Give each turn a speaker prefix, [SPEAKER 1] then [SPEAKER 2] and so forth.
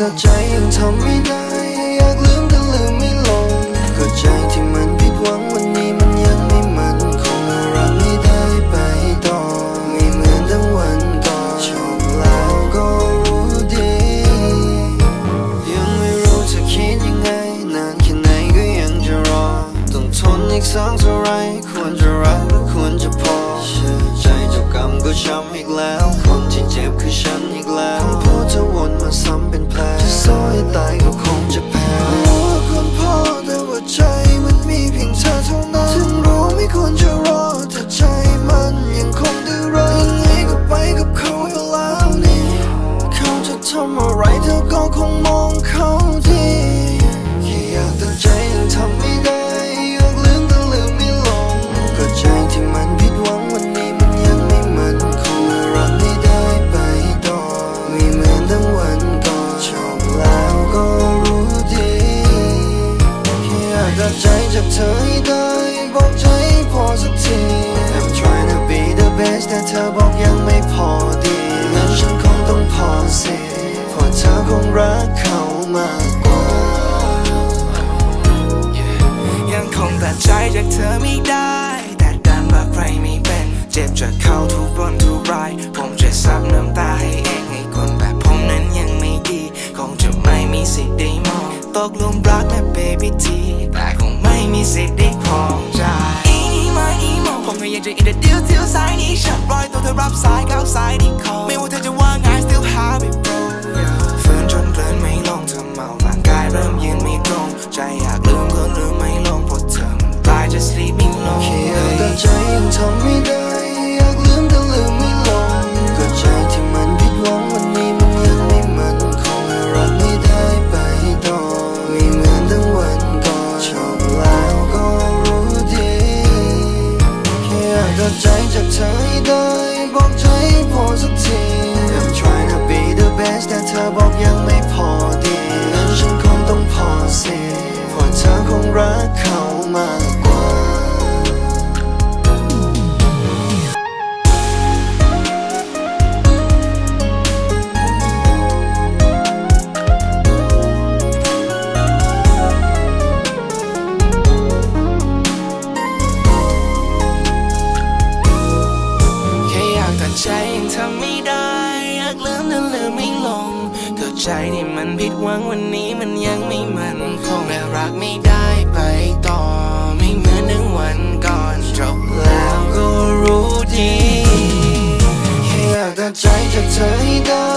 [SPEAKER 1] กแต่ใจยังทำไม่ได้ อยากลืมแต่ลืมไม่ลงก็ใจที่มันผิดหวังวันนี้มันยังไม่มันคงรักไม่ได้ไปต่อไม่เหมือนดังวันก่อนชอบแล้วก็รู้ดี ยังไม่รู้จะคิดยังไง นานแค่ไหนก็ยังจะรอ ต้องทนอีกสักเท่าไรควรจะรักหรือควรจะพอเชื่อใจเจ้ากรรมก็ช้ำอีกแล้ว เจ็บคือฉันอีกแล้วคำพูดจะวนมาซ้ำเป็นแผลจะซ้อยตายก็คากตัดใจจากเธอให้ได้บอกใจพอสักที I'm trying to be the best แต่เธอบอกยังไม่พอดีงั้นฉันคงต้องพอสิเพราะเธอคงรักเขามากกว่า
[SPEAKER 2] ยังคงตัดใจจากเธอไม่ได้ แต่ดันรักใครไม่เป็น เจ็บจากเขาทุกวันทุกรายผมจะซับน้ำตาให้เองให้คนแบบผมนั้นยังไม่ดี คงจะไม่มีสิทธิ์ได้มองตกหลุมรักนะเบ สิทธิ์ได้ครองใจอีนี่มาอีโมผมก็ยังจะอินเดียเที่ยวสายนี้ฉันรอยตัวเธอรับสายเข้าสายที่คอไม่ว่าเธอจะว่าไง still have it bro ฝืนจนเพลินไม่ลงเธอเมาร่างกายเริ่มยืนไม่ตรง ใจอยากลืมก็ลืมไม่ลงเพราะเธอมันตาย just leave me
[SPEAKER 1] แค่
[SPEAKER 2] alone
[SPEAKER 1] อยากแต่ใจยังทำไม่ได้ บอกยังไม่พอดีงั้นฉันคงต้องพอสิเพราะเธอคงรักเขามากกว่า
[SPEAKER 2] แค่อยากตัดใจยังทำไม่ได้ อยากลืมแต่ลืม ใจที่มันผิดหวังวันนี้มันยังไม่มันคงและรักไม่ได้ไปต่อ ไม่เหมือนหนึ่งวันก่อนจบแล้วก็รู้ดี
[SPEAKER 1] แค่อยากตัดใจจากเธอให้ได้